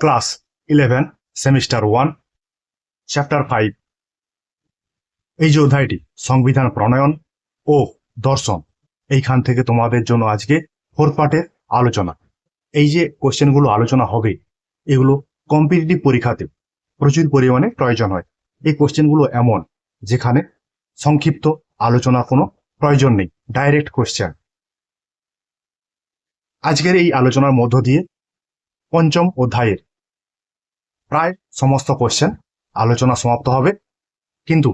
Class eleven semester one chapter five এই যে অধ্যায়টি, সংবিধান প্রণয়ন ও দর্শন, এইখান থেকে তোমাদের জন্য আজকে ফোর্থ পার্টের আলোচনা। এই যে কোশ্চেনগুলো আলোচনা হবে, এগুলো কম্পিটিটিভ পরীক্ষাতে প্রচুর পরিমাণে প্রয়োজন হয়। এই কোশ্চেনগুলো এমন, যেখানে সংক্ষিপ্ত আলোচনা কোনো প্রয়োজন নেই ডাইরেক্ট কোশ্চেন আজকের এই আলোচনার মধ্য দিয়ে পঞ্চম অধ্যায়ের প্রায় সমস্ত কোশ্চেন আলোচনা সমাপ্ত হবে। কিন্তু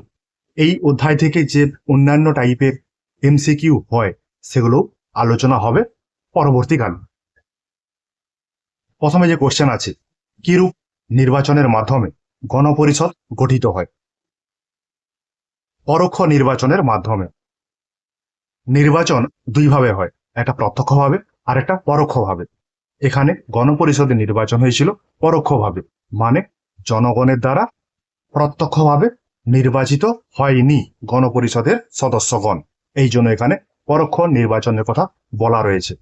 এই অধ্যায় থেকে যে অন্যান্য টাইপের এমসিকিউ হয়, সেগুলো আলোচনা হবে পরবর্তীকালে। প্রথমে যে কোশ্চেন আছে, কিরূপ নির্বাচনের মাধ্যমে গণপরিষদ গঠিত হয়? পরোক্ষ নির্বাচনের মাধ্যমে। নির্বাচন দুইভাবে হয়, একটা প্রত্যক্ষভাবে আর একটা পরোক্ষভাবে। এখানে গণপরিষদের নির্বাচন হয়েছিল পরোক্ষভাবে। মানে জনগণের দ্বারা প্রত্যক্ষভাবে নির্বাচিত হয়নি গণপরিষদের সদস্যগণ। এই জন্য এখানে পরোক্ষ নির্বাচনের কথা বলা রয়েছে।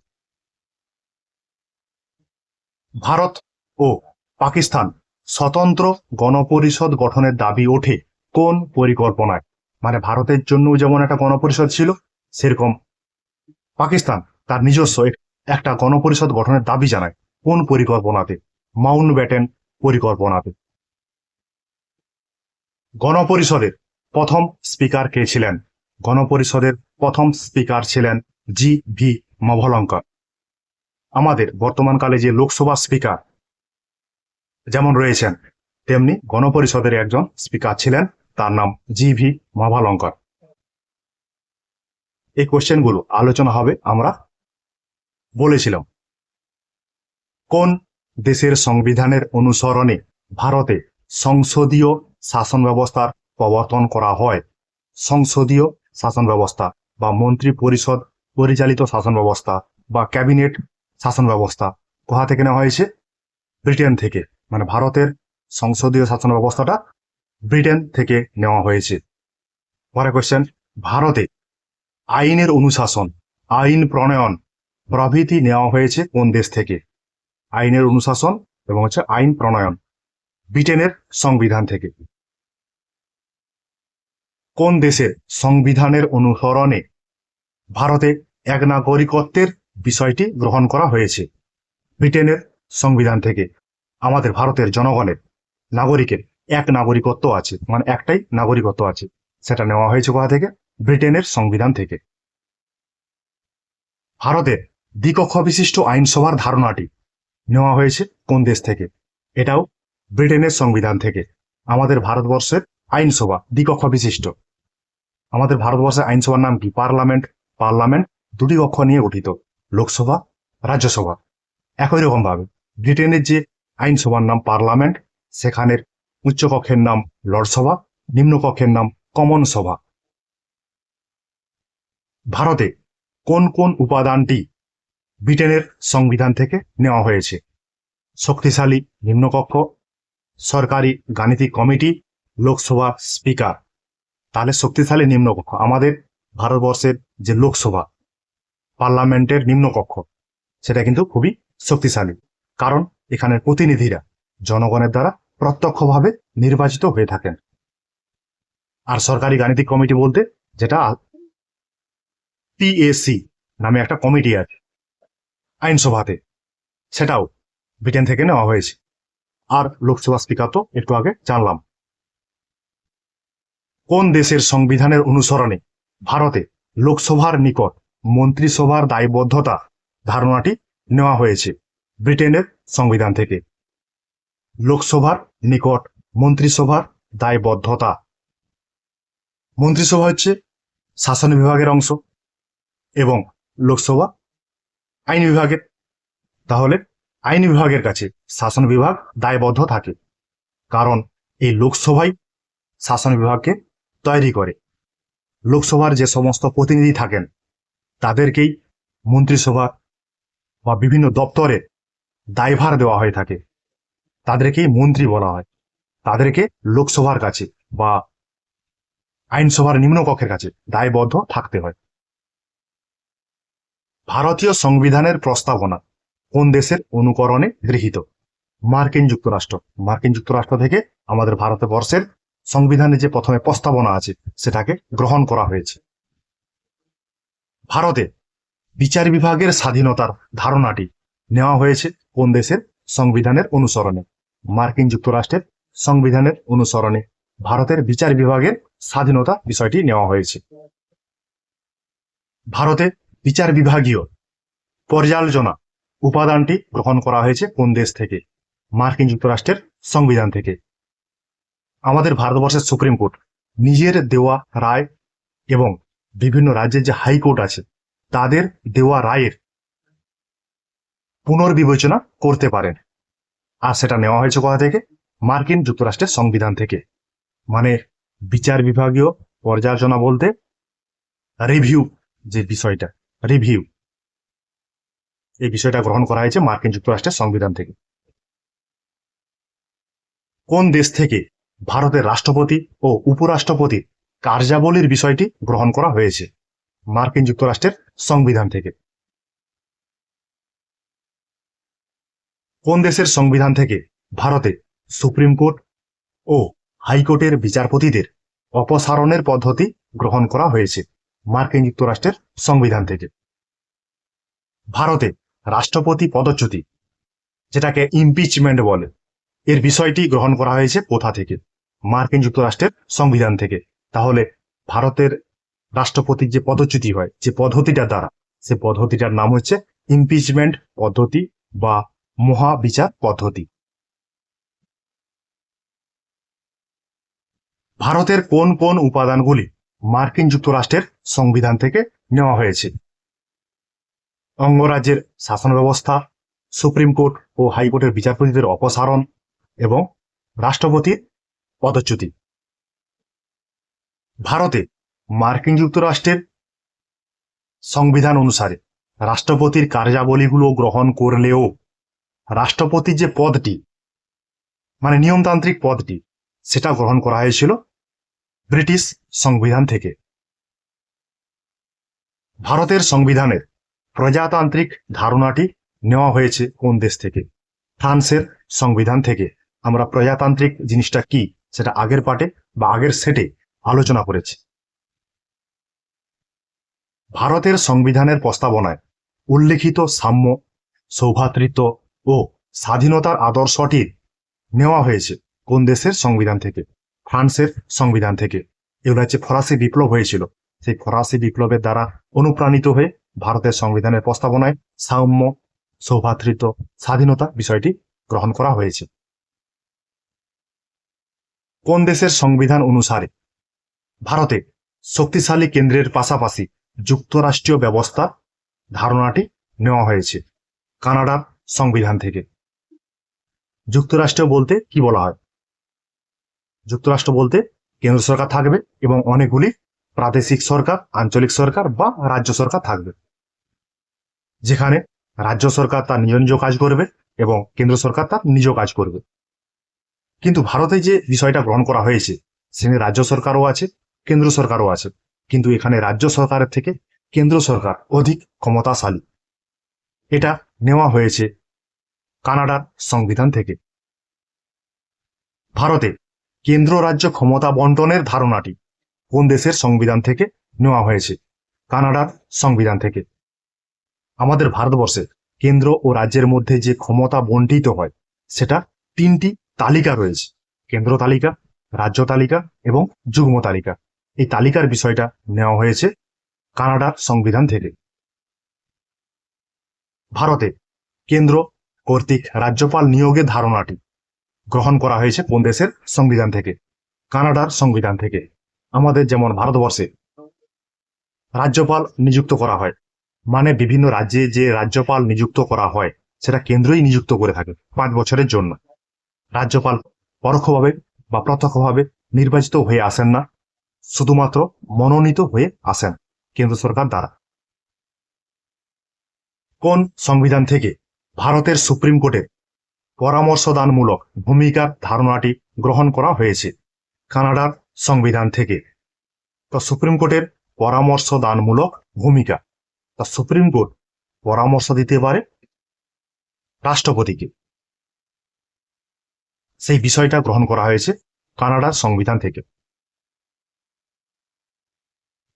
ভারত ও পাকিস্তান স্বতন্ত্র গণপরিষদ গঠনের দাবি ওঠে কোন পরিকল্পনায়? মানে ভারতের জন্য যেমন একটা গণপরিষদ ছিল, সেরকম পাকিস্তান তার নিজস্ব একটা গণপরিষদ গঠনের দাবি জানায় কোন পরিকল্পনাতে? মাউন্ট ব্যাটেন পরিকল্পনাতে। গণপরিষদের প্রথম স্পিকার কে ছিলেন? গণপরিষদের প্রথম স্পিকার ছিলেন জি ভি মভলঙ্কর আমাদের বর্তমানকালে যে লোকসভা স্পিকার যেমন রয়েছেন, তেমনি গণপরিষদের একজন স্পিকার ছিলেন, তার নাম জি ভি মভালঙ্কর এই কোশ্চেনগুলো আলোচনা হবে আমরা বলেছিলাম। কোন দেশের সংবিধানের অনুসরণে ভারতে সংসদীয় শাসন ব্যবস্থার প্রবর্তন করা হয়। সংসদীয় শাসন ব্যবস্থা বা মন্ত্রী পরিষদ পরিচালিত শাসন ব্যবস্থা বা ক্যাবিনেট শাসন ব্যবস্থা কোথা থেকে নেওয়া হয়েছে? ব্রিটেন থেকে। মানে ভারতের সংসদীয় শাসন ব্যবস্থাটা ব্রিটেন থেকে নেওয়া হয়েছে। পরে কোশ্চেন ভারতে আইনের অনুশাসন, আইন প্রণয়ন প্রভৃতি নেওয়া হয়েছে কোন দেশ থেকে? আইনের অনুশাসন এবং হচ্ছে আইন প্রণয়ন ব্রিটেনের সংবিধান থেকে। কোন দেশের সংবিধানের অনুসরণে ভারতে এক নাগরিকত্বের বিষয়টি গ্রহণ করা হয়েছে? ব্রিটেনের সংবিধান থেকে। আমাদের ভারতের জনগণের নাগরিকের এক নাগরিকত্ব আছে মানে একটাই নাগরিকত্ব আছে। সেটা নেওয়া হয়েছে কোথা থেকে? ব্রিটেনের সংবিধান থেকে। ভারতের দ্বিকক্ষ বিশিষ্ট আইনসভার ধারণাটি নেওয়া হয়েছে কোন দেশ থেকে? এটাও ব্রিটেনের সংবিধান থেকে। আমাদের ভারতবর্ষের আইনসভা, দ্বিকক্ষ বিশিষ্ট। আমাদের ভারতবর্ষের আইনসভার নাম কি? পার্লামেন্ট পার্লামেন্ট, দুটি কক্ষ নিয়ে গঠিত। লোকসভা, রাজ্যসভা। একই রকম ভাবে ব্রিটেনের যে আইনসভার নাম পার্লামেন্ট, সেখানের উচ্চকক্ষের নাম লর্ডসভা, নিম্নকক্ষের নাম কমন সভা ভারতে কোন কোন উপাদানটি ব্রিটেনের সংবিধান থেকে নেওয়া হয়েছে। শক্তিশালী নিম্নকক্ষ, সরকারি গাণিতিক কমিটি, লোকসভা স্পিকার। তাহলে শক্তিশালী নিম্নকক্ষ, আমাদের ভারতবর্ষের যে লোকসভা, পার্লামেন্টের নিম্নকক্ষ, সেটা কিন্তু খুবই শক্তিশালী। কারণ এখানের প্রতিনিধিরা জনগণের দ্বারা প্রত্যক্ষভাবে নির্বাচিত হয়ে থাকেন। আর সরকারি গাণিতিক কমিটি বলতে যেটা পিএসি নামে একটা কমিটি আছে। আইনসভাতে। সেটাও ব্রিটেন থেকে নেওয়া হয়েছে। আর লোকসভা স্পিকার তো একটু আগে জানলাম। কোন দেশের সংবিধানের অনুসরণে ভারতে লোকসভার নিকট মন্ত্রিসভার দায়বদ্ধতা ধারণাটি নেওয়া হয়েছে ব্রিটেনের সংবিধান থেকে? লোকসভার নিকট মন্ত্রিসভার দায়বদ্ধতা। মন্ত্রিসভা হচ্ছে শাসন বিভাগের অংশ এবং লোকসভা আইন বিভাগের, তাহলে আইন বিভাগের কাছে শাসন বিভাগ দায়বদ্ধ থাকে। কারণ এই লোকসভাই শাসন বিভাগকে তৈরি করে। লোকসভার যে সমস্ত প্রতিনিধি থাকেন, তাদেরকেই মন্ত্রিসভা বা বিভিন্ন দপ্তরে দায়ভার দেওয়া হয়ে থাকে। তাদেরকেই মন্ত্রী বলা হয়। তাদেরকে লোকসভার কাছে বা আইনসভার নিম্নকক্ষের কাছে দায়বদ্ধ থাকতে হয়। ভারতীয় সংবিধানের প্রস্তাবনা কোন দেশের অনুকরণে গৃহীত? মার্কিন যুক্তরাষ্ট্র। মার্কিন যুক্তরাষ্ট্র থেকে আমাদের ভারতবর্ষের সংবিধানে যে প্রথমে প্রস্তাবনা আছে, সেটাকে গ্রহণ করা হয়েছে। ভারতে বিচার বিভাগের স্বাধীনতার ধারণাটি নেওয়া হয়েছে কোন দেশের সংবিধানের অনুসরণে? মার্কিন যুক্তরাষ্ট্রের সংবিধানের অনুসরণে ভারতের বিচার বিভাগের স্বাধীনতা বিষয়টি নেওয়া হয়েছে। ভারতে বিচার বিভাগীয় পর্যালোচনা উপাদানটি গ্রহণ করা হয়েছে কোন দেশ থেকে? মার্কিন যুক্তরাষ্ট্রের সংবিধান থেকে। আমাদের ভারতবর্ষের সুপ্রিম কোর্ট নিজের দেওয়া রায় এবং বিভিন্ন রাজ্যের যে হাইকোর্ট আছে, তাদের দেওয়া রায়ের পুনর্বিবেচনা করতে পারেন। আর সেটা নেওয়া হয়েছে কোথা থেকে? মার্কিন যুক্তরাষ্ট্রের সংবিধান থেকে। মানে বিচার বিভাগীয় পর্যালোচনা বলতে রিভিউ যে বিষয়টা। রিভিউ এই বিষয়টা গ্রহণ করা হয়েছে মার্কিন যুক্তরাষ্ট্রের সংবিধান থেকে। কোন দেশ থেকে ভারতের রাষ্ট্রপতি ও উপরাষ্ট্রপতির কার্যাবলীর বিষয়টি গ্রহণ করা হয়েছে মার্কিন যুক্তরাষ্ট্রের সংবিধান থেকে? কোন দেশের সংবিধান থেকে ভারতে সুপ্রিম কোর্ট ও হাইকোর্টের বিচারপতিদের অপসারণের পদ্ধতি গ্রহণ করা হয়েছে? মার্কিন যুক্তরাষ্ট্রের সংবিধান থেকে। ভারতে রাষ্ট্রপতি পদচ্যুতি, যেটাকে ইমপিচমেন্ট বলে, এর বিষয়টি গ্রহণ করা হয়েছে কোথা থেকে? মার্কিন যুক্তরাষ্ট্রের সংবিধান থেকে। তাহলে ভারতের রাষ্ট্রপতির যে পদচ্যুতি হয়, যে পদ্ধতিটা দ্বারা, সে পদ্ধতিটার নাম হচ্ছে ইমপিচমেন্ট পদ্ধতি বা মহাবিচার পদ্ধতি। ভারতের কোন কোন উপাদানগুলি মার্কিন যুক্তরাষ্ট্রের সংবিধান থেকে নেওয়া হয়েছে। অঙ্গরাজ্যের শাসন ব্যবস্থা সুপ্রিম কোর্ট ও হাইকোর্টের বিচারপতিদের অপসারণ এবং রাষ্ট্রপতির পদচ্যুতি। ভারতে মার্কিন যুক্তরাষ্ট্রের সংবিধান অনুসারে রাষ্ট্রপতির কার্যাবলীগুলো গ্রহণ করলেও রাষ্ট্রপতির যে পদটি মানে নিয়মতান্ত্রিক পদটি, সেটা গ্রহণ করা হয়েছিল ব্রিটিশ সংবিধান থেকে। ভারতের সংবিধানের প্রজাতান্ত্রিক ধারণাটি নেওয়া হয়েছে কোন দেশ থেকে? ফ্রান্সের সংবিধান থেকে। আমরা প্রজাতান্ত্রিক জিনিসটা কি, সেটা আগের পাটে বা আগের সেটে আলোচনা করেছি। ভারতের সংবিধানের প্রস্তাবনায় উল্লেখিত সাম্য, সৌভাতৃত্ব ও স্বাধীনতার আদর্শটির নেওয়া হয়েছে কোন দেশের সংবিধান থেকে? ফ্রান্সের সংবিধান থেকে। এগুলো হচ্ছে ফরাসি বিপ্লব হয়েছিল, সেই ফরাসি বিপ্লবের দ্বারা অনুপ্রাণিত হয়ে ভারতের সংবিধানের প্রস্তাবনায় সাম্য, সৌভাতৃত্ব, স্বাধীনতা বিষয়টি গ্রহণ করা হয়েছে। কোন দেশের সংবিধান অনুসারে ভারতে শক্তিশালী কেন্দ্রের পাশাপাশি যুক্তরাষ্ট্রীয় ব্যবস্থা ধারণাটি নেওয়া হয়েছে, কানাডার সংবিধান থেকে। যুক্তরাষ্ট্র বলতে কি বলা হয়? যুক্তরাষ্ট্র বলতে কেন্দ্র সরকার থাকবে এবং অনেকগুলি প্রাদেশিক সরকার, আঞ্চলিক সরকার বা রাজ্য সরকার থাকবে। যেখানে রাজ্য সরকার তার নিজ নিজ কাজ করবে এবং কেন্দ্র সরকার তার নিজ কাজ করবে। কিন্তু ভারতে যে বিষয়টা গ্রহণ করা হয়েছে, সেখানে রাজ্য সরকারও আছে, কেন্দ্র সরকারও আছে। কিন্তু এখানে রাজ্য সরকারের থেকে কেন্দ্র সরকার অধিক ক্ষমতাশালী। এটা নেওয়া হয়েছে কানাডার সংবিধান থেকে। ভারতে কেন্দ্র রাজ্য ক্ষমতা বন্টনের ধারণাটি কোন দেশের সংবিধান থেকে নেওয়া হয়েছে? কানাডার সংবিধান থেকে। আমাদের ভারতবর্ষে কেন্দ্র ও রাজ্যের মধ্যে যে ক্ষমতা বন্টিত হয়, সেটা তিনটি তালিকা রয়েছে। কেন্দ্র তালিকা, রাজ্য তালিকা এবং যুগ্ম তালিকা। এই তালিকার বিষয়টা নেওয়া হয়েছে কানাডার সংবিধান থেকে। ভারতে কেন্দ্র কর্তৃক রাজ্যপাল নিয়োগের ধারণাটি গ্রহণ করা হয়েছে কোন দেশের সংবিধান থেকে? কানাডার সংবিধান থেকে। আমাদের যেমন ভারতবর্ষে রাজ্যপাল নিযুক্ত করা হয় মানে বিভিন্ন রাজ্যে যে রাজ্যপাল নিযুক্ত করা হয়, সেটা কেন্দ্রই নিযুক্ত করে থাকে পাঁচ বছরের জন্য। রাজ্যপাল পরোক্ষভাবে বা প্রত্যক্ষভাবে নির্বাচিত হয়ে আসেন না, শুধুমাত্র মনোনীত হয়ে আসেন কেন্দ্র সরকার দ্বারা। কোন সংবিধান থেকে ভারতের সুপ্রিম কোর্টের পরামর্শদানমূলক ভূমিকার ধারণাটি গ্রহণ করা হয়েছে কানাডার সংবিধান থেকে। তো সুপ্রিম কোর্টের পরামর্শদানমূলক ভূমিকা। তা সুপ্রিম কোর্ট পরামর্শ দিতে পারে রাষ্ট্রপতিকে। সেই বিষয়টা গ্রহণ করা হয়েছে কানাডার সংবিধান থেকে।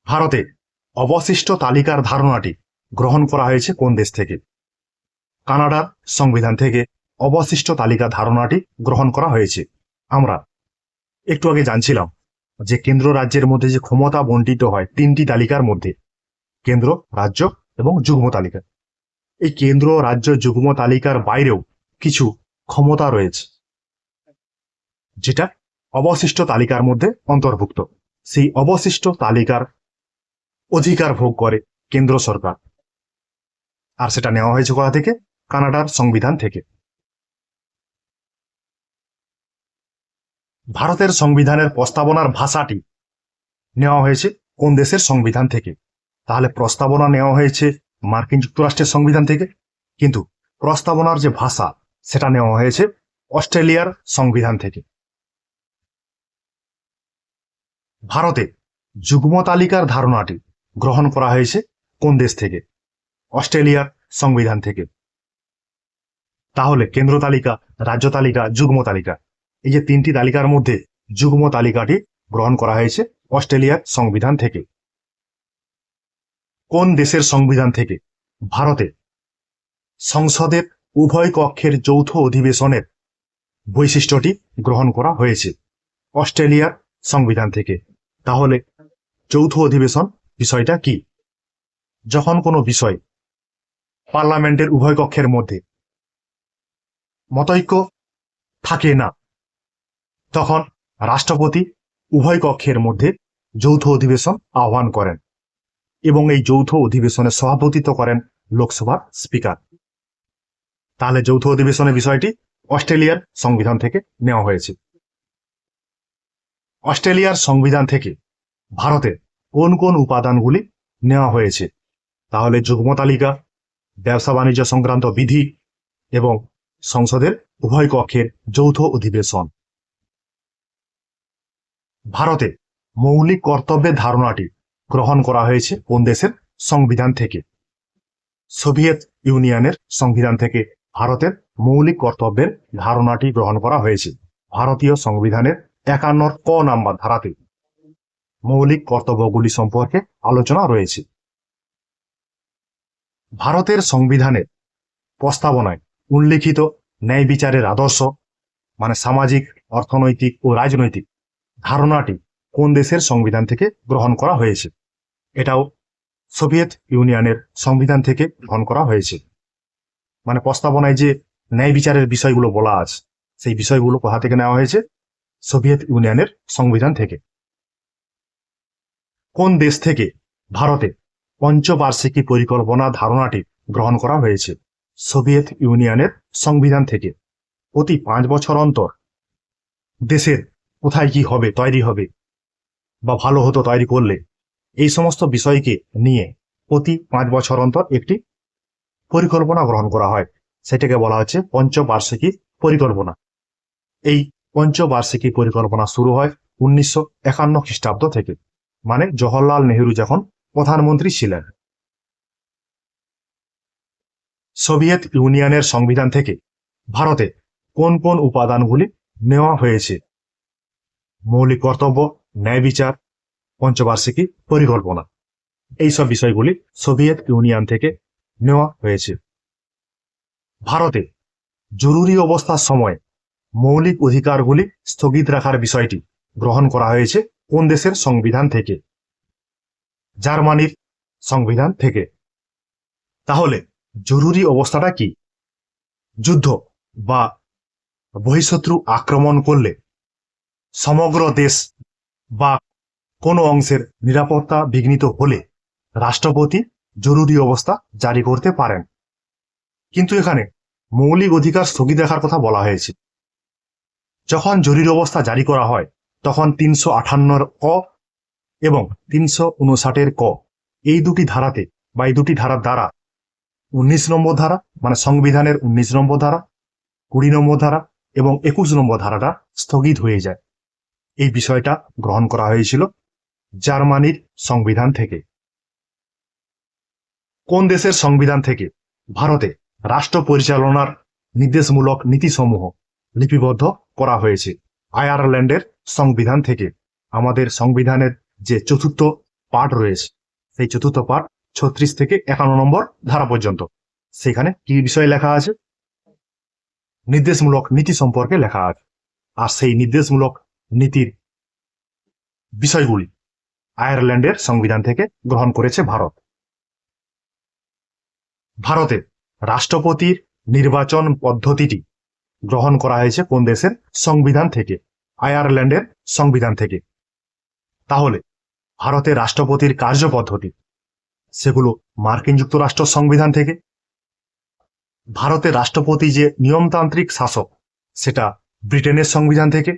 ভারতে অবশিষ্ট তালিকার ধারণাটি গ্রহণ করা হয়েছে কোন দেশ থেকে? কানাডার সংবিধান থেকে অবশিষ্ট তালিকা ধারণাটি গ্রহণ করা হয়েছে। আমরা একটু আগে জানছিলাম যে কেন্দ্র রাজ্যের মধ্যে যে ক্ষমতা বন্টিত হয় তিনটি তালিকার মধ্যে, কেন্দ্র, রাজ্য এবং যুগ্ম তালিকা। এই কেন্দ্র, রাজ্য, যুগ্ম তালিকার বাইরেও কিছু ক্ষমতা রয়েছে, যেটা অবশিষ্ট তালিকার মধ্যে অন্তর্ভুক্ত। সেই অবশিষ্ট তালিকার অধিকার ভোগ করে কেন্দ্র সরকার। আর সেটা নেওয়া হয়েছে কোথা থেকে? কানাডার সংবিধান থেকে। ভারতের সংবিধানের প্রস্তাবনার ভাষাটি নেওয়া হয়েছে কোন দেশের সংবিধান থেকে? তাহলে প্রস্তাবনা নেওয়া হয়েছে মার্কিন যুক্তরাষ্ট্রের সংবিধান থেকে। কিন্তু প্রস্তাবনার যে ভাষা, সেটা নেওয়া হয়েছে অস্ট্রেলিয়ার সংবিধান থেকে। ভারতে যুগ্ম তালিকার ধারণাটি গ্রহণ করা হয়েছে কোন দেশ থেকে? অস্ট্রেলিয়ার সংবিধান থেকে। তাহলে কেন্দ্র তালিকা, রাজ্য তালিকা, যুগ্ম তালিকা। এই যে তিনটি তালিকার মধ্যে যুগ্ম তালিকাটি গ্রহণ করা হয়েছে অস্ট্রেলিয়ার সংবিধান থেকে। কোন দেশের সংবিধান থেকে? ভারতে। সংসদের উভয় কক্ষের যৌথ অধিবেশনের বৈশিষ্ট্যটি গ্রহণ করা হয়েছে অস্ট্রেলিয়ার সংবিধান থেকে। তাহলে যৌথ অধিবেশন বিষয়টা কি? যখন কোনো বিষয় পার্লামেন্টের উভয় কক্ষের মধ্যে মতৈক্য থাকে না তখন রাষ্ট্রপতি উভয় কক্ষের মধ্যে যৌথ অধিবেশন আহ্বান করেন এবং এই যৌথ অধিবেশনে সভাপতিত্ব করেন লোকসভার স্পিকার। তাহলে যৌথ অধিবেশনের বিষয়টি অস্ট্রেলিয়ার সংবিধান থেকে নেওয়া হয়েছে। অস্ট্রেলিয়ার সংবিধান থেকে ভারতের কোন কোন উপাদানগুলি নেওয়া হয়েছে? তাহলে যুগ্ম তালিকা, ব্যবসা বাণিজ্য সংক্রান্ত বিধি এবং সংসদের উভয় কক্ষের যৌথ অধিবেশন। ভারতে মৌলিক কর্তব্যের ধারণাটি গ্রহণ করা হয়েছে কোন দেশের সংবিধান থেকে? সোভিয়েত ইউনিয়নের সংবিধান থেকে ভারতের মৌলিক কর্তব্যের ধারণাটি গ্রহণ করা হয়েছে। ভারতীয় সংবিধানের একান্নর ক নাম্বার ধারাতে মৌলিক কর্তব্যগুলি সম্পর্কে আলোচনা রয়েছে। ভারতের সংবিধানের প্রস্তাবনায় উল্লিখিত ন্যায় বিচারের আদর্শ মানে সামাজিক, অর্থনৈতিক ও রাজনৈতিক ধারণাটি কোন দেশের সংবিধান থেকে গ্রহণ করা হয়েছে? এটাও সোভিয়েত ইউনিয়নের সংবিধান থেকে গ্রহণ করা হয়েছে। মানে প্রস্তাবনায় যে ন্যায় বিচারের বিষয়গুলো বলা আছে, সেই বিষয়গুলো কোথা থেকে নেওয়া হয়েছে? সোভিয়েত ইউনিয়নের সংবিধান থেকে। কোন দেশ থেকে ভারতে পঞ্চবার্ষিকী পরিকল্পনা ধারণাটি গ্রহণ করা হয়েছে? সোভিয়েত ইউনিয়নের সংবিধান থেকে। প্রতি পাঁচ বছর অন্তর দেশের কোথায় কি হবে, তৈরি হবে, বা ভালো হতো তৈরি করলে। এই সমস্ত বিষয়কে নিয়ে প্রতি পাঁচ বছর অন্তর একটি পরিকল্পনা গ্রহণ করা হয়। সেটাকে বলা হচ্ছে পঞ্চবার্ষিকী পরিকল্পনা। এই পঞ্চবার্ষিকী পরিকল্পনা শুরু হয় উনিশশো একান্ন খ্রিস্টাব্দ থেকে মানে জওহরলাল নেহরু যখন প্রধানমন্ত্রী ছিলেন। সোভিয়েত ইউনিয়নের সংবিধান থেকে ভারতে কোন কোন উপাদানগুলি নেওয়া হয়েছে? মৌলিক কর্তব্য, ন্যায় বিচার, পঞ্চবার্ষিকী পরিকল্পনা। এইসব বিষয়গুলি সোভিয়েত ইউনিয়ন থেকে নেওয়া হয়েছে। ভারতে জরুরি অবস্থার সময় মৌলিক অধিকারগুলি স্থগিত রাখার বিষয়টি গ্রহণ করা হয়েছে কোন দেশের সংবিধান থেকে? জার্মানির সংবিধান থেকে। তাহলে জরুরি অবস্থাটা কি? যুদ্ধ বা বহিঃশত্রু আক্রমণ করলে সমগ্র দেশ বা কোনো অংশের নিরাপত্তা বিঘ্নিত হলে রাষ্ট্রপতি জরুরি অবস্থা জারি করতে পারেন। কিন্তু এখানে মৌলিক অধিকার স্থগিত রাখার কথা বলা হয়েছে। যখন জরুরি অবস্থা জারি করা হয়, তখন তিনশো আঠান্নর ক এবং তিনশো উনষাটের ক এই দুটি ধারাতে বা এই দুটি ধারার দ্বারা উনিশ নম্বর ধারা মানে সংবিধানের উনিশ নম্বর ধারা, কুড়ি নম্বর ধারা এবং একুশ নম্বর ধারাটা স্থগিত হয়ে যায়। এই বিষয়টা গ্রহণ করা হয়েছিল জার্মানির সংবিধান থেকে। কোন দেশের সংবিধান থেকে? ভারতে রাষ্ট্র পরিচালনার নির্দেশমূলক নীতিসমূহ লিপিবদ্ধ করা হয়েছে আয়ারল্যান্ডের সংবিধান থেকে। আমাদের সংবিধানের যে চতুর্থ পাঠ রয়েছে, সেই চতুর্থ পাঠ ছত্রিশ থেকে একান্ন নম্বর ধারা পর্যন্ত। সেখানে কি বিষয়ে লেখা আছে? নির্দেশমূলক নীতি সম্পর্কে লেখা আছে। আর সেই নির্দেশমূলক নীতির বিষয়গুলি আয়ারল্যান্ডের সংবিধান থেকে গ্রহণ করেছে ভারত। ভারতে রাষ্ট্রপতির নির্বাচন পদ্ধতিটি গ্রহণ করা হয়েছে কোন দেশের সংবিধান থেকে? আয়ারল্যান্ডের সংবিধান থেকে। তাহলে ভারতের রাষ্ট্রপতির কার্য পদ্ধতি সেগুলো মার্কিন যুক্তরাষ্ট্র সংবিধান থেকে। ভারতের রাষ্ট্রপতি যে নিয়মতান্ত্রিক শাসক, সেটা ব্রিটেনের সংবিধান থেকে।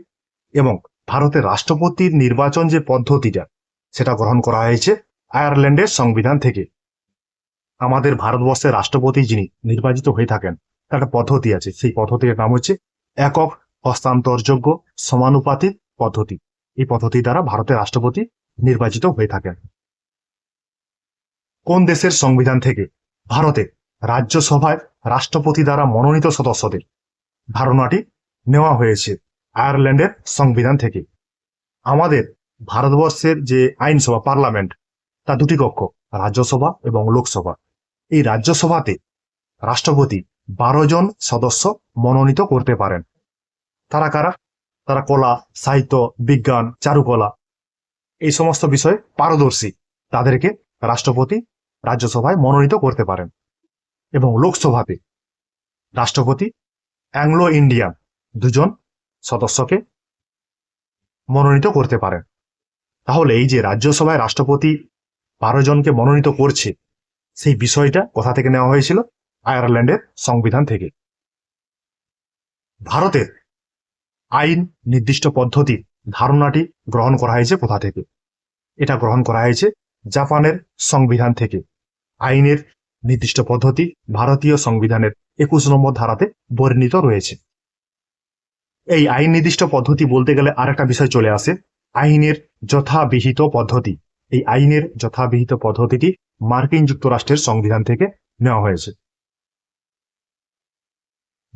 এবং ভারতের রাষ্ট্রপতির নির্বাচন যে পদ্ধতিটা, সেটা গ্রহণ করা হয়েছে আয়ারল্যান্ডের সংবিধান থেকে। আমাদের ভারতবর্ষের রাষ্ট্রপতি যিনি নির্বাচিত হয়ে থাকেন, তার একটা পদ্ধতি আছে। সেই পদ্ধতির নাম হচ্ছে একক হস্তান্তরযোগ্য সমানুপাতিক পদ্ধতি। এই পদ্ধতি দ্বারা ভারতের রাষ্ট্রপতি নির্বাচিত হয়ে থাকেন। কোন দেশের সংবিধান থেকে? ভারতে রাজ্যসভায় রাষ্ট্রপতি দ্বারা মনোনীত সদস্যদের ধারণাটি নেওয়া হয়েছে। আয়ারল্যান্ডের সংবিধান থেকে। আমাদের ভারতবর্ষের যে আইনসভা, পার্লামেন্ট, তা দুটি কক্ষ, রাজ্যসভা এবং লোকসভা। এই রাজ্যসভাতে রাষ্ট্রপতি বারো জন সদস্য মনোনীত করতে পারেন। তারা কারা? তারা কলা, সাহিত্য, বিজ্ঞান, চারুকলা, এই সমস্ত বিষয়ে পারদর্শী। তাদেরকে রাষ্ট্রপতি রাজ্যসভায় মনোনীত করতে পারেন। এবং লোকসভাতে রাষ্ট্রপতি অ্যাংলো ইন্ডিয়ান দুজন সদস্যকে মনোনীত করতে পারেন। তাহলে এই যে রাজ্যসভায় রাষ্ট্রপতি বারো জনকে মনোনীত করছে, সেই বিষয়টা কোথা থেকে নেওয়া হয়েছিল? আয়ারল্যান্ডের সংবিধান থেকে। ভারতের আইন নির্দিষ্ট পদ্ধতির ধারণাটি গ্রহণ করা হয়েছে কোথা থেকে? এটা গ্রহণ করা হয়েছে জাপানের সংবিধান থেকে। আইনের নির্দিষ্ট পদ্ধতি ভারতীয় সংবিধানের একুশ নম্বর ধারাতে বর্ণিত রয়েছে। এই আইন নির্দিষ্ট পদ্ধতি বলতে গেলে আরেকটা বিষয় চলে আসে। আইনের যথাবিহিত পদ্ধতি। এই আইনের যথাবিহিত পদ্ধতিটি মার্কিন যুক্তরাষ্ট্রের সংবিধান থেকে নেওয়া হয়েছে।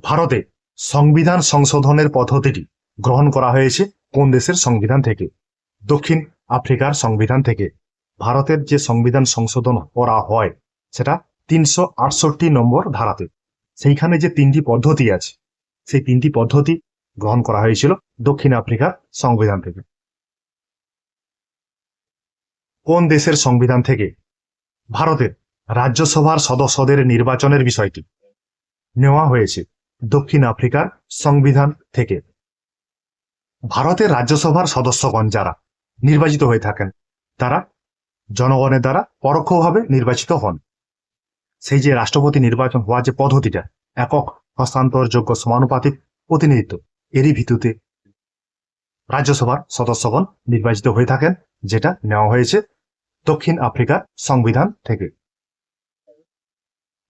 ভারতে সংবিধান সংশোধনের পদ্ধতিটি গ্রহণ করা হয়েছে কোন দেশের সংবিধান থেকে? দক্ষিণ আফ্রিকার সংবিধান থেকে। ভারতের যে সংবিধান সংশোধন করা হয়, সেটা তিনশো আটষট্টি নম্বর ধারাতে। সেইখানে যে তিনটি পদ্ধতি আছে, সেই তিনটি পদ্ধতি গ্রহণ করা হয়েছিল দক্ষিণ আফ্রিকার সংবিধান থেকে। কোন দেশের সংবিধান থেকে? ভারতের রাজ্যসভার সদস্যদের নির্বাচনের বিষয়টি নেওয়া হয়েছে দক্ষিণ আফ্রিকার সংবিধান থেকে। ভারতের রাজ্যসভার সদস্যগণ যারা নির্বাচিত হয়ে থাকেন, তারা জনগণের দ্বারা পরোক্ষভাবে নির্বাচিত হন। সেই যে রাষ্ট্রপতি নির্বাচন হওয়ার যে পদ্ধতিটা, একক হস্তান্তরযোগ্য সমানুপাতিক প্রতিনিধিত্ব এরই ভিত্তিতে রাজ্যসভার সদস্যগণ নির্বাচিত হয়ে থাকেন, যেটা নেওয়া হয়েছে দক্ষিণ আফ্রিকার সংবিধান থেকে।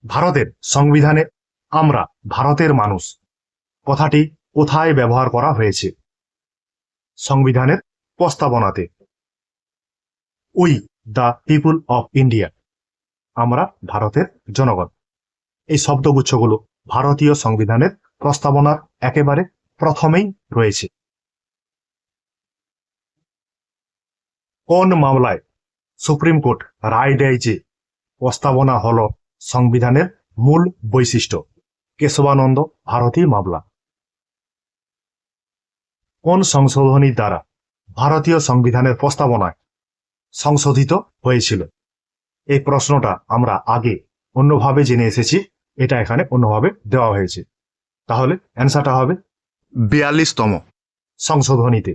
ভারতের সংবিধানে আমরা ভারতের মানুষ, কথাটি কোথায় ব্যবহার করা হয়েছে? সংবিধানের প্রস্তাবনাতে। We the people of India, আমরা ভারতের জনগণ। এই শব্দগুচ্ছগুলো ভারতীয় সংবিধানের প্রস্তাবনার একেবারে প্রথমেই রয়েছে। কোন মামলায় সুপ্রিম কোর্ট রায় দেয় যে প্রস্তাবনা হল সংবিধানের মূল বৈশিষ্ট্য, কেশবানন্দ ভারতী মামলা। কোন সংশোধনীর দ্বারা ভারতীয় সংবিধানের প্রস্তাবনায় সংশোধিত হয়েছিল? এই প্রশ্নটা আমরা আগে অন্যভাবে জেনে এসেছি, এটা এখানে অন্যভাবে দেওয়া হয়েছে। তাহলে অ্যান্সারটা হবে বিয়াল্লিশতম সংশোধনীতে।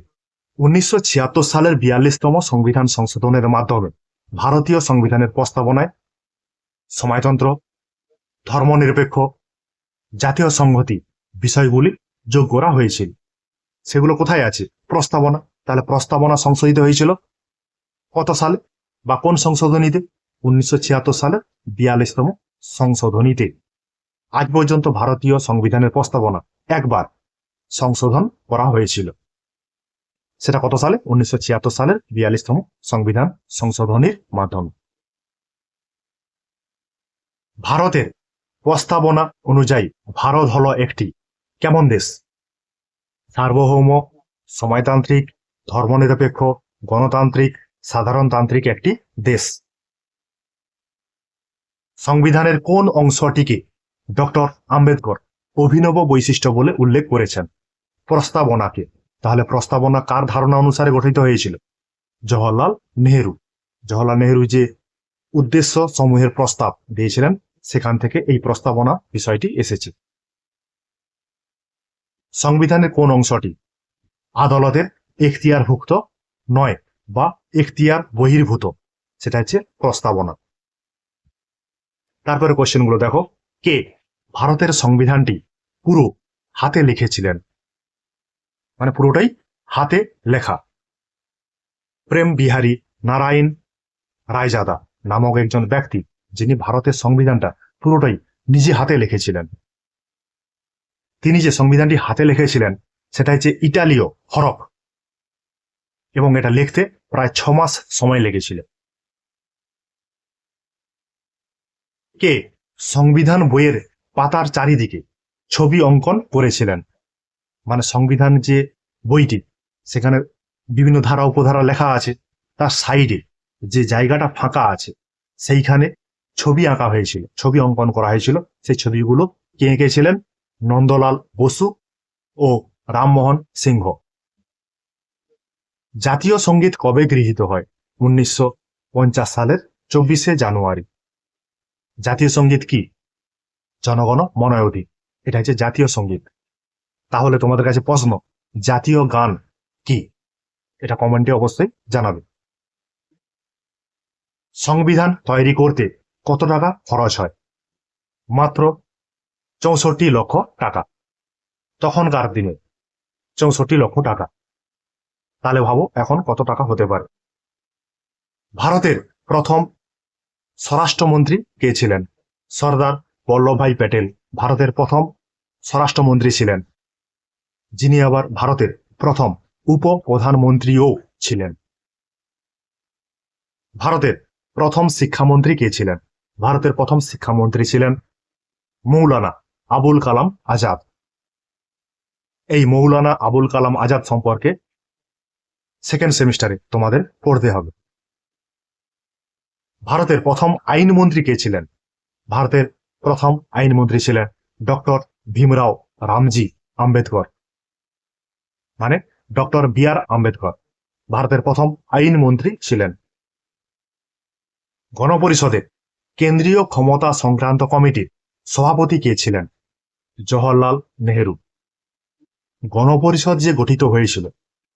উনিশশো ছিয়াত্তর সালের বিয়াল্লিশতম সংবিধান সংশোধনের মাধ্যমে ভারতীয় সংবিধানের প্রস্তাবনায় সমাজতন্ত্র, ধর্মনিরপেক্ষ, জাতীয় সংহতি বিষয়গুলি যোগ করা হয়েছিল সেগুলো কোথায় আছে? প্রস্তাবনা। তাহলে প্রস্তাবনা সংশোধিত হয়েছিল কত সালে বা কোন সংশোধনীতে? উনিশশো ছিয়াত্তর সালের বিয়াল্লিশতম সংশোধনীতে। আজ পর্যন্ত ভারতীয় সংবিধানের প্রস্তাবনা একবার সংশোধন করা হয়েছিল। সেটা কত সালে? উনিশশো ছিয়াত্তর সালের বিয়াল্লিশতম সংবিধান সংশোধনীর মাধ্যমে। ভারতের প্রস্তাবনা অনুযায়ী ভারত হলো একটি কেমন দেশ? সার্বভৌম সময়তান্ত্রিক ধর্মনিরপেক্ষ, গণতান্ত্রিক, সাধারণতান্ত্রিক একটি দেশ। সংবিধানের কোন অংশটিকে ডক্টর আম্বেদকর অভিনব বৈশিষ্ট্য বলে উল্লেখ করেছেন? প্রস্তাবনাকে। তাহলে প্রস্তাবনা কার ধারণা অনুসারে গঠিত হয়েছিল? জওহরলাল নেহেরু। জওহরলাল নেহেরু যে উদ্দেশ্য সমূহের প্রস্তাব দিয়েছিলেন, সেখান থেকে এই প্রস্তাবনা বিষয়টি এসেছে। সংবিধানের কোন অংশটি? আদালতের এখতিয়ারভুক্ত নয় বা এখতিয়ার বহির্ভূত। সেটা হচ্ছে প্রস্তাবনা। তারপরে কোশ্চেনগুলো দেখো। কে? ভারতের সংবিধানটি পুরো হাতে লিখেছিলেন। মানে পুরোটাই হাতে লেখা। প্রেম বিহারী নারায়ণ রায়জাদা নামক একজন ব্যক্তি যিনি ভারতের সংবিধানটা পুরোটাই নিজে হাতে লিখেছিলেন। তিনি যে সংবিধানটি হাতে লিখেছিলেন, সেটা হচ্ছে ইটালীয় হরফ এবং এটা লিখতে প্রায় ছ মাস সময় লেগেছিল। কে? সংবিধান বইয়ের পাতার চারিদিকে ছবি অঙ্কন করেছিলেন। মানে সংবিধান যে বইটি, সেখানে বিভিন্ন ধারা, উপধারা লেখা আছে, তার সাইডে যে জায়গাটা ফাঁকা আছে, সেইখানে ছবি আঁকা হয়েছিল, ছবি অঙ্কন করা হয়েছিল। সেই ছবিগুলো কে এঁকেছিলেন? নন্দলাল বসু ও রামমোহন সিংহ। জাতীয় সংগীত কবে গৃহীত হয়? উনিশশো পঞ্চাশ সালের চব্বিশে জানুয়ারি। জাতীয় সংগীত কি? জনগণ মনায়ধি। এটা হচ্ছে জাতীয় সংগীত। তাহলে তোমাদের কাছে প্রশ্ন, জাতীয় গান কি? এটা কমেন্টে অবশ্যই জানাবে। সংবিধান তৈরি করতে কত টাকা খরচ হয়? মাত্র চৌষট্টি লক্ষ টাকা। তখনকার দিনে চৌষট্টি লক্ষ টাকা। তাহলে ভাবো এখন কত টাকা হতে পারে। ভারতের প্রথম স্বরাষ্ট্রমন্ত্রী কে ছিলেন? সর্দার বল্লভভাই প্যাটেল, ভারতের প্রথম স্বরাষ্ট্রমন্ত্রী ছিলেন। যিনি আবার ভারতের প্রথম উপ প্রধানমন্ত্রীও ছিলেন। ভারতের প্রথম শিক্ষামন্ত্রী কে ছিলেন? ভারতের প্রথম শিক্ষামন্ত্রী ছিলেন মৌলানা আবুল কালাম আজাদ। এই মৌলানা আবুল কালাম আজাদ সম্পর্কে সেকেন্ড সেমিস্টারে তোমাদের পড়তে হবে। ভারতের প্রথম আইনমন্ত্রী কে ছিলেন? ভারতের প্রথম আইনমন্ত্রী ছিলেন ডক্টর ভীমরাও রামজি আম্বেদকর। মানে ডক্টর বি আর আম্বেদকর, ভারতের প্রথম আইনমন্ত্রী ছিলেন। গণপরিষদের কেন্দ্রীয় ক্ষমতা সংক্রান্ত কমিটির সভাপতি কে ছিলেন? জওহরলাল নেহেরু। গণপরিষদ যে গঠিত হয়েছিল,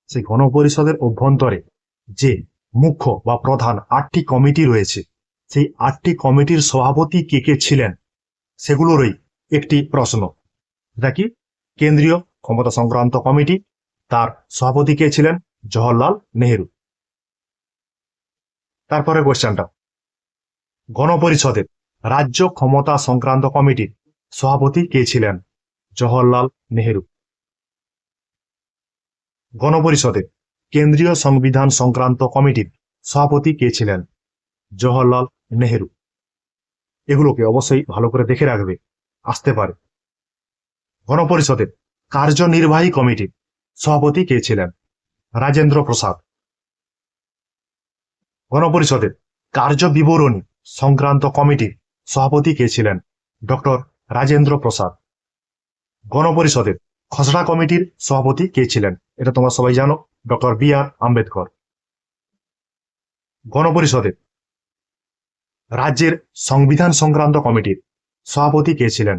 সেই গণপরিষদের অভ্যন্তরে যে মুখ্য বা প্রধান আটটি কমিটি রয়েছে, সেই আটটি কমিটির সভাপতি কে কে ছিলেন, সেগুলোরই একটি প্রশ্ন। এটা কি কেন্দ্রীয় ক্ষমতা সংক্রান্ত কমিটি তার সভাপতি কে ছিলেন? জওহরলাল নেহেরু। তারপরে কোয়েশ্চেনটা গণপরিষদের রাজ্য ক্ষমতা সংক্রান্ত কমিটির সভাপতি কে ছিলেন? জওহরলাল নেহেরু। গণপরিষদের কেন্দ্রীয় সংবিধান সংক্রান্ত কমিটির সভাপতি কে ছিলেন? জওহরলাল নেহেরু। এগুলোকে অবশ্যই ভালো করে দেখে রাখবে। আসতে পারে। গণপরিষদের কার্যনির্বাহী কমিটির সভাপতি কে ছিলেন? রাজেন্দ্র প্রসাদ। গণপরিষদের কার্য বিবরণী সংক্রান্ত কমিটির সভাপতি কে ছিলেন? ডক্টর রাজেন্দ্র প্রসাদ। গণপরিষদের খসড়া কমিটির সভাপতি কে ছিলেন? এটা তোমরা সবাই জানো, ডক্টর বি আর আম্বেদকর। গণপরিষদের রাজ্যের সংবিধান সংক্রান্ত কমিটির সভাপতি কে ছিলেন?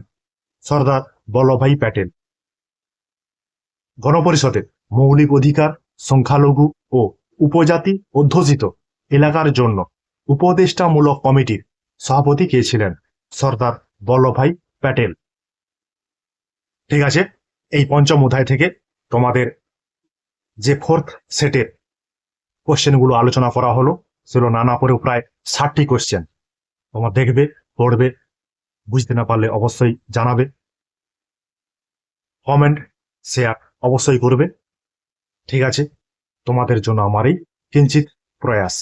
সর্দার বল্লভভাই প্যাটেল। গণপরিষদের মৌলিক অধিকার, সংখ্যালঘু ও উপজাতি অধ্যুষিত এলাকার জন্য উপদেষ্টামূলক কমিটির সভাপতি কে ছিলেন? সর্দার বল্লভভাই প্যাটেল। ঠিক আছে, এই পঞ্চম অধ্যায় থেকে তোমাদের যে ফোর্থ সেটের কোশ্চেনগুলো আলোচনা করা হলো, সেগুলো নানা করেও প্রায় ষাটটি কোশ্চেন তোমরা দেখবে, পড়বে, বুঝতে না পারলে অবশ্যই জানাবে। কমেন্ট শেয়ার অবশ্যই করবে। ঠিক আছে? তোমাদের জন্য আমারই কিঞ্চিত প্রয়াস।